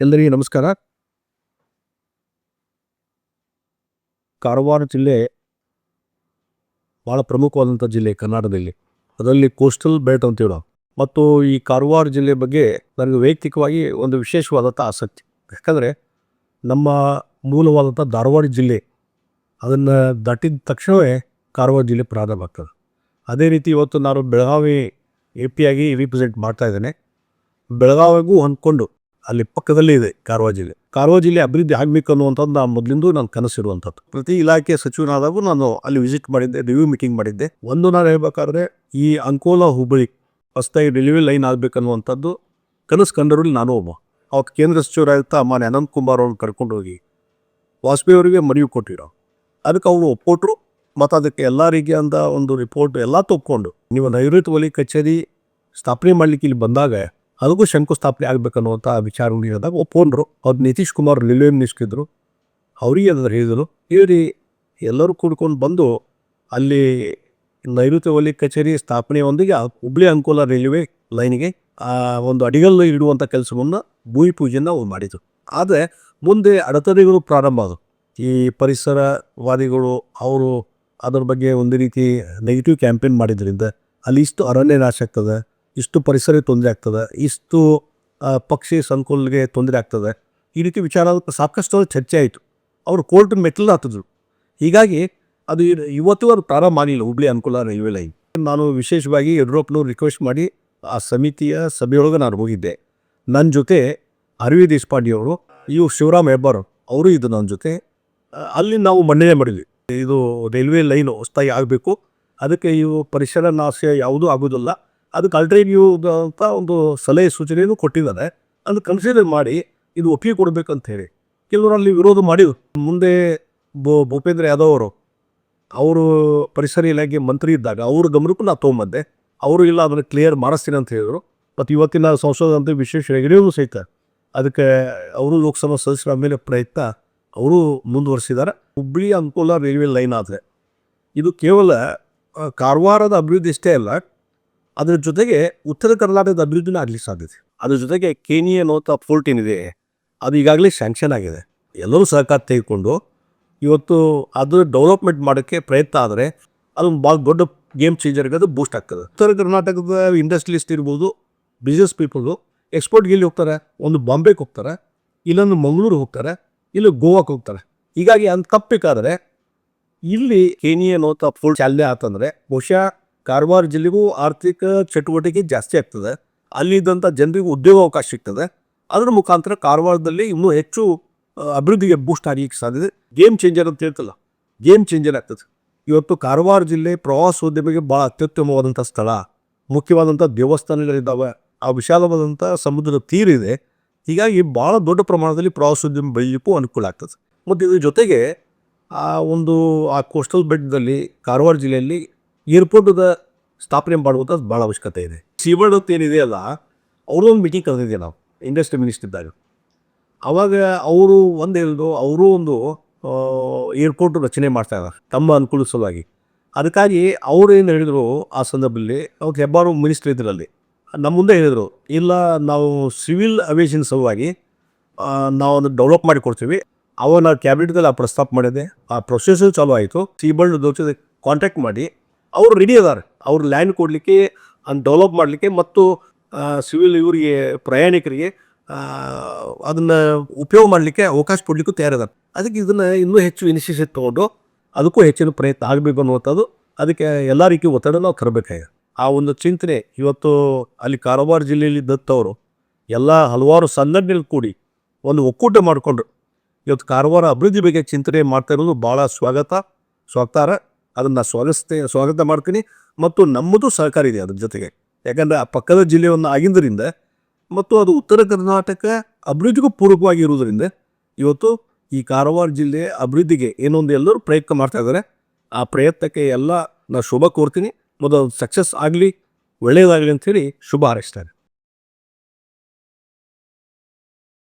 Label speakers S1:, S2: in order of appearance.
S1: ಎಲ್ಲರಿಗೂ ನಮಸ್ಕಾರ. ಕಾರವಾರ ಜಿಲ್ಲೆ ಭಾಳ ಪ್ರಮುಖವಾದಂಥ ಜಿಲ್ಲೆ ಕರ್ನಾಟಕದಲ್ಲಿ. ಅದರಲ್ಲಿ ಕೋಸ್ಟಲ್ ಬೆಲ್ಟ್ ಅಂತ ಹೇಳೋ. ಮತ್ತು ಈ ಕಾರವಾರ ಜಿಲ್ಲೆ ಬಗ್ಗೆ ನನಗೆ ವೈಯಕ್ತಿಕವಾಗಿ ಒಂದು ವಿಶೇಷವಾದಂಥ ಆಸಕ್ತಿ. ಯಾಕಂದರೆ ನಮ್ಮ ಮೂಲವಾದಂಥ ಧಾರವಾಡ ಜಿಲ್ಲೆ ಅದನ್ನು ದಾಟಿದ ತಕ್ಷಣವೇ ಕಾರವಾರ ಜಿಲ್ಲೆ ಪ್ರಾರಂಭ ಆಗ್ತದೆ. ಅದೇ ರೀತಿ ಇವತ್ತು ನಾನು ಬೆಳಗಾವಿ ಎ ಪಿ ಆಗಿ ರಿಪ್ರೆಸೆಂಟ್ ಮಾಡ್ತಾ ಇದ್ದೇನೆ. ಬೆಳಗಾವಿಗೂ ಹೊಂದ್ಕೊಂಡು ಅಲ್ಲಿ ಪಕ್ಕದಲ್ಲೇ ಇದೆ ಕಾರವಾರ ಜಿಲ್ಲೆ. ಕಾರವಾರ ಜಿಲ್ಲೆ ಅಭಿವೃದ್ಧಿ ಆಗಬೇಕು ಅನ್ನುವಂಥದ್ದು ನಾನು ಮೊದಲಿಂದೂ ನನ್ನ ಕನಸಿರುವಂಥದ್ದು. ಪ್ರತಿ ಇಲಾಖೆ ಸಚಿವನಾದಾಗೂ ನಾನು ಅಲ್ಲಿ ವಿಸಿಟ್ ಮಾಡಿದ್ದೆ ರಿವ್ಯೂ ಮೀಟಿಂಗ್ ಮಾಡಿದ್ದೆ. ಒಂದು ನಾನು ಹೇಳ್ಬೇಕಾದ್ರೆ ಈ ಅಂಕೋಲಾ ಹುಬ್ಬಳ್ಳಿ ಹೊಸದಾಗಿ ರೈಲ್ವೆ ಲೈನ್ ಆಗಬೇಕನ್ನುವಂಥದ್ದು ಕನಸು ಕಂಡರಲ್ಲಿ ನಾನು ಒಬ್ಬ. ಅವತ್ತು ಕೇಂದ್ರ ಸಚಿವರಾಗಿದ್ದ ಮಾನ್ಯ ಅನಂತ್ ಕುಮಾರ್ ಅವ್ರನ್ನ ಕರ್ಕೊಂಡು ಹೋಗಿ ವಾಜಪೇಯಿ ಅವರಿಗೆ ಮನವಿ ಕೊಟ್ಟಿರೋ. ಅದಕ್ಕೆ ಅವರು ಒಪ್ಪೋಟ್ರು ಮತ್ತು ಅದಕ್ಕೆ ಎಲ್ಲ ರೀತಿಯಾದ ಒಂದು ರಿಪೋರ್ಟ್ ಎಲ್ಲ ತೊಕ್ಕೊಂಡು ನೀವು ನೈಋತ್ಯ ವಲಯ ಕಚೇರಿ ಸ್ಥಾಪನೆ ಮಾಡಲಿಕ್ಕೆ ಇಲ್ಲಿ ಬಂದಾಗ ಅದಕ್ಕೂ ಶಂಕುಸ್ಥಾಪನೆ ಆಗಬೇಕನ್ನುವಂಥ ವಿಚಾರ ಹೇಳಿದಾಗ ಒಪ್ಕೊಂಡ್ರು ಅವ್ರು ನಿತೀಶ್ ಕುಮಾರ್ ರೈಲ್ವೆ ನಿಷ್ಕಿದ್ರು. ಅವ್ರಿಗೆ ಅದನ್ನು ಹೇಳಿದರು. ಹೇಳಿ ಎಲ್ಲರೂ ಕೂಡ್ಕೊಂಡು ಬಂದು ಅಲ್ಲಿ ನೈಋತ್ಯ ವಲಯ ಕಚೇರಿ ಸ್ಥಾಪನೆಯೊಂದಿಗೆ ಹುಬ್ಳಿ ಅಂಕೋಲ ರೈಲ್ವೆ ಲೈನ್ಗೆ, ಆ ಒಂದು ಅಡಿಗಲ್ಲು ಇಡುವಂಥ ಕೆಲಸವನ್ನು ಭೂಮಿ ಪೂಜೆಯನ್ನು ಅವ್ರು ಮಾಡಿದರು. ಆದರೆ ಮುಂದೆ ಅಡೆತಡೆಗಳು ಪ್ರಾರಂಭ ಆದವು. ಈ ಪರಿಸರವಾದಿಗಳು ಅವರು ಅದರ ಬಗ್ಗೆ ಒಂದು ರೀತಿ ನೆಗೆಟಿವ್ ಕ್ಯಾಂಪೇನ್ ಮಾಡಿದ್ರಿಂದ ಅಲ್ಲಿ ಇಷ್ಟು ಅರಣ್ಯ ನಾಶ ಆಗ್ತದೆ. ಇಷ್ಟು ಪರಿಸರ ತೊಂದರೆ ಆಗ್ತದೆ, ಇಷ್ಟು ಪಕ್ಷಿ ಸಂಕುಲ್ಗೆ ತೊಂದರೆ ಆಗ್ತದೆ. ಈ ರೀತಿ ವಿಚಾರ ಸಾಕಷ್ಟು ಚರ್ಚೆ ಆಯಿತು. ಅವರು ಕೋರ್ಟ್ ಮೆಟ್ಲು ಹಾಕಿದ್ರು. ಹೀಗಾಗಿ ಅದು ಇವತ್ತು ಅದು ಪ್ರಾರಂಭ ಮಾಡಿಲ್ಲ, ಹುಬ್ಳಿ ಅನುಕೂಲ ರೈಲ್ವೆ ಲೈನ್. ನಾನು ವಿಶೇಷವಾಗಿ ಯಡಿಯೂರಪ್ಪನವ್ರು ರಿಕ್ವೆಸ್ಟ್ ಮಾಡಿ ಆ ಸಮಿತಿಯ ಸಭೆಯೊಳಗೆ ನಾನು ಹೋಗಿದ್ದೆ. ನನ್ನ ಜೊತೆ ಅರವಿಂದ್ ದೇಶಪಾಂಡೆಯವರು ಇವು ಶಿವರಾಮ್ ಹೆಬ್ಬಾರ್ ಅವರು ಇದು ನನ್ನ ಜೊತೆ. ಅಲ್ಲಿ ನಾವು ಮನ್ನಣೆ ಮಾಡಿದ್ವಿ. ಇದು ರೈಲ್ವೆ ಲೈನು ಹೊಸ್ತಾಗಿ ಆಗಬೇಕು. ಅದಕ್ಕೆ ಇವು ಪರಿಸರ ನಾಶ ಯಾವುದೂ ಆಗೋದಿಲ್ಲ. ಅದಕ್ಕೆ ಆಲ್ಟರ್ನೇಟಿವ್ ಅಂತ ಒಂದು ಸಲಹೆ ಸೂಚನೆಯನ್ನು ಕೊಟ್ಟಿದ್ದಾರೆ. ಅದು ಕನ್ಸಿಡರ್ ಮಾಡಿ ಇದು ಒಪ್ಪಿಗೆ ಕೊಡಬೇಕಂತ ಹೇಳಿ. ಕೆಲವರು ಅಲ್ಲಿ ವಿರೋಧ ಮಾಡಿದ್ರು. ಮುಂದೆ ಭೂಪೇಂದ್ರ ಯಾದವ್ ಅವರು ಅವರು ಪರಿಸರ ಇಲಾಖೆ ಮಂತ್ರಿ ಇದ್ದಾಗ ಅವ್ರ ಗಮನಕ್ಕೂ ನಾ ತೊಗೊಂಬಂದೆ. ಅವರು ಇಲ್ಲ, ಅದನ್ನು ಕ್ಲಿಯರ್ ಮಾಡಿಸ್ತೀನಿ ಅಂತ ಹೇಳಿದರು. ಮತ್ತು ಇವತ್ತಿನ ಸಂಸದಂತ ವಿಶೇಷ ಹೆಗಡೆಯವರು ಸಹಿತ ಅದಕ್ಕೆ ಅವರು ಲೋಕಸಭಾ ಸದಸ್ಯರ ಮೇಲೆ ಪ್ರಯತ್ನ ಅವರು ಮುಂದುವರಿಸಿದ್ದಾರೆ. ಹುಬ್ಬಳ್ಳಿ ಅಂಕೋಲ ರೈಲ್ವೆ ಲೈನ್ ಆದರೆ ಇದು ಕೇವಲ ಕಾರವಾರದ ಅಭಿವೃದ್ಧಿ ಅಷ್ಟೇ ಅಲ್ಲ ಅದರ ಜೊತೆಗೆ ಉತ್ತರ ಕರ್ನಾಟಕದ ಅಭಿವೃದ್ಧಿನೂ ಆಗಲಿಕ್ಕೆ ಸಾಧ್ಯತೆ. ಅದ್ರ ಜೊತೆಗೆ ಕೇನಿ ಅನ್ನೋ ಫೋರ್ಟ್ ಏನಿದೆ ಅದು ಈಗಾಗಲೇ ಸ್ಯಾಂಕ್ಷನ್ ಆಗಿದೆ. ಎಲ್ಲರೂ ಸಹಕಾರ ತೆಗೆದುಕೊಂಡು ಇವತ್ತು ಅದು ಡೆವಲಪ್ಮೆಂಟ್ ಮಾಡೋಕ್ಕೆ ಪ್ರಯತ್ನ ಆದರೆ ಅದೊಂದು ಭಾಳ ದೊಡ್ಡ ಗೇಮ್ ಚೇಂಜರ್ಗೆ ಅದು ಬೂಸ್ಟ್ ಆಗ್ತದೆ. ಉತ್ತರ ಕರ್ನಾಟಕದ ಇಂಡಸ್ಟ್ರಿಲಿಸ್ಟ್ ಇರ್ಬೋದು ಬಿಸ್ನೆಸ್ ಪೀಪಲ್ದು ಎಕ್ಸ್ಪೋರ್ಟ್ಗೆ ಎಲ್ಲಿ ಹೋಗ್ತಾರೆ, ಒಂದು ಬಾಂಬೆಗೆ ಹೋಗ್ತಾರೆ, ಇಲ್ಲೊಂದು ಮಂಗಳೂರು ಹೋಗ್ತಾರೆ, ಇಲ್ಲ ಗೋವಾಕ್ಕೆ ಹೋಗ್ತಾರೆ. ಹೀಗಾಗಿ ಅಂತ ತಪ್ಪಬೇಕಾದ್ರೆ ಇಲ್ಲಿ ಕೇನಿ ಅನ್ನೋ ಫುಲ್ ಚಾಲನೆ ಆತಂದರೆ ಬಹುಶಃ ಕಾರವಾರ ಜಿಲ್ಲೆಗೂ ಆರ್ಥಿಕ ಚಟುವಟಿಕೆ ಜಾಸ್ತಿ ಆಗ್ತದೆ. ಅಲ್ಲಿದ್ದಂಥ ಜನರಿಗೂ ಉದ್ಯೋಗ ಅವಕಾಶ ಸಿಗ್ತದೆ. ಅದರ ಮುಖಾಂತರ ಕಾರವಾರದಲ್ಲಿ ಇನ್ನೂ ಹೆಚ್ಚು ಅಭಿವೃದ್ಧಿಗೆ ಬೂಸ್ಟ್ ಆಗಲಿಕ್ಕೆ ಸಾಧ್ಯತೆ ಗೇಮ್ ಚೇಂಜರ್ ಅಂತ ಹೇಳ್ತಲ್ಲ ಗೇಮ್ ಚೇಂಜರ್ ಆಗ್ತದೆ. ಇವತ್ತು ಕಾರವಾರ ಜಿಲ್ಲೆ ಪ್ರವಾಸೋದ್ಯಮಿಗೆ ಭಾಳ ಅತ್ಯುತ್ತಮವಾದಂಥ ಸ್ಥಳ. ಮುಖ್ಯವಾದಂಥ ದೇವಸ್ಥಾನಗಳಿದ್ದಾವೆ. ಆ ವಿಶಾಲವಾದಂಥ ಸಮುದ್ರದ ತೀರಿದೆ ಹೀಗಾಗಿ ಭಾಳ ದೊಡ್ಡ ಪ್ರಮಾಣದಲ್ಲಿ ಪ್ರವಾಸೋದ್ಯಮ ಬೆಳೀಲಿಕ್ಕೂ ಅನುಕೂಲ ಆಗ್ತದೆ. ಮತ್ತು ಇದ್ರ ಜೊತೆಗೆ, ಆ, ಒಂದು, ಆ ಕೋಸ್ಟಲ್ ಬೆಡ್ದಲ್ಲಿ ಕಾರವಾರ ಜಿಲ್ಲೆಯಲ್ಲಿ ಏರ್ಪೋರ್ಟದ ಸ್ಥಾಪನೆ ಮಾಡುವಂಥದ್ದು ಭಾಳ ಅವಶ್ಯಕತೆ ಇದೆ. ಅಂತ ಏನಿದೆ ಅಲ್ಲ ಅವ್ರದ್ದೊಂದು ಮೀಟಿಂಗ್ ಕರೆದಿದ್ದೆ ನಾವು ಇಂಡಸ್ಟ್ರಿ ಮಿನಿಸ್ಟರ್ ಇದ್ದಾಗ. ಅವಾಗ ಅವರು ಒಂದು ಹೇಳಿದ್ರು ಅವರು ಒಂದು ಏರ್ಪೋರ್ಟ್ ರಚನೆ ಮಾಡ್ತಾ ಇದ್ದಾರೆ, ತಮ್ಮ ಅನುಕೂಲ ಸಲುವಾಗಿ. ಅದಕ್ಕಾಗಿ ಅವ್ರು ಏನು ಹೇಳಿದರು ಆ ಸಂದರ್ಭದಲ್ಲಿ, ಅವ್ರು ಹೆಬ್ಬಾರು ಮಿನಿಸ್ಟರ್ ಇದ್ರಲ್ಲಿ. ನಮ್ಮ ಮುಂದೆ ಹೇಳಿದರು, ಇಲ್ಲ, ನಾವು ಸಿವಿಲ್ ಅವಿಯೇಷನ್ ಸಲುವಾಗಿ ನಾವು ಅದನ್ನು ಡೆವಲಪ್ ಮಾಡಿ ಕೊಡ್ತೀವಿ. ಅವಾಗ ನಾವು ಕ್ಯಾಬಿನೆಟ್ದಲ್ಲಿ ಆ ಪ್ರಸ್ತಾಪ ಮಾಡಿದೆ ಆ ಪ್ರೊಸೆಸ್ ಚಾಲೂ ಆಯಿತು. ಸಿಬಲ್ ಜೊತೆ ಕಾಂಟ್ಯಾಕ್ಟ್ ಮಾಡಿ ಅವರು ರೆಡಿ ಅದಾರೆ. ಅವ್ರು ಲ್ಯಾಂಡ್ ಕೊಡಲಿಕ್ಕೆ ಅದನ್ನು ಡೆವಲಪ್ ಮಾಡಲಿಕ್ಕೆ ಮತ್ತು ಸಿವಿಲ್ ಇವರಿಗೆ, ಪ್ರಯಾಣಿಕರಿಗೆ ಅದನ್ನು ಉಪಯೋಗ ಮಾಡಲಿಕ್ಕೆ ಅವಕಾಶ ಕೊಡಲಿಕ್ಕೂ ತಯಾರಿದ್ದಾರೆ. ಅದಕ್ಕೆ ಇದನ್ನು ಇನ್ನೂ ಹೆಚ್ಚು ಇನಿಷಿಯೇಟಿವ್ ತೊಗೊಂಡು ಅದಕ್ಕೂ ಹೆಚ್ಚಿನ ಪ್ರಯತ್ನ ಆಗಬೇಕು ಅನ್ನುವಂಥದ್ದು ಅದಕ್ಕೆ ಎಲ್ಲ ರೀತಿ ಒತ್ತಡ ನಾವು ತರಬೇಕಾಗಿದೆ. ಆ ಒಂದು ಚಿಂತನೆ ಇವತ್ತು ಅಲ್ಲಿ ಕಾರವಾರ ಜಿಲ್ಲೆಯಲ್ಲಿ ದತ್ತವರು ಎಲ್ಲ ಹಲವಾರು ಸಂಘಟನೆಗಳು ಕೂಡಿ ಒಂದು ಒಕ್ಕೂಟ ಮಾಡಿಕೊಂಡ್ರು. ಇವತ್ತು ಕಾರವಾರ ಅಭಿವೃದ್ಧಿ ಬಗ್ಗೆ ಚಿಂತನೆ ಮಾಡ್ತಾ ಇರೋದು ಭಾಳ ಸ್ವಾಗತ ಸ್ವಾಗತಾರ ಅದನ್ನು ಸ್ವಾಗತ ಸ್ವಾಗತ ಮಾಡ್ತೀನಿ ಮತ್ತು ನಮ್ಮದು ಸಹಕಾರ ಇದೆ ಅದ್ರ ಜೊತೆಗೆ. ಯಾಕಂದರೆ ಆ ಪಕ್ಕದ ಜಿಲ್ಲೆಯನ್ನು ಆಗಿದ್ದರಿಂದ ಮತ್ತು ಅದು ಉತ್ತರ ಕರ್ನಾಟಕ ಅಭಿವೃದ್ಧಿಗೂ ಪೂರಕವಾಗಿರುವುದರಿಂದ ಇವತ್ತು ಈ ಕಾರವಾರ ಜಿಲ್ಲೆ ಅಭಿವೃದ್ಧಿಗೆ ಏನೊಂದು ಎಲ್ಲರೂ ಪ್ರಯತ್ನ ಮಾಡ್ತಾ ಇದ್ದಾರೆ. ಆ ಪ್ರಯತ್ನಕ್ಕೆ ಎಲ್ಲ ನಾನು ಶುಭ ಕೋರ್ತೀನಿ. ಮೊದಲು ಸಕ್ಸಸ್ ಆಗಲಿ ಒಳ್ಳೆಯದಾಗಲಿ ಅಂಥೇಳಿ ಶುಭ ಹಾರೈಸ್ತಾರೆ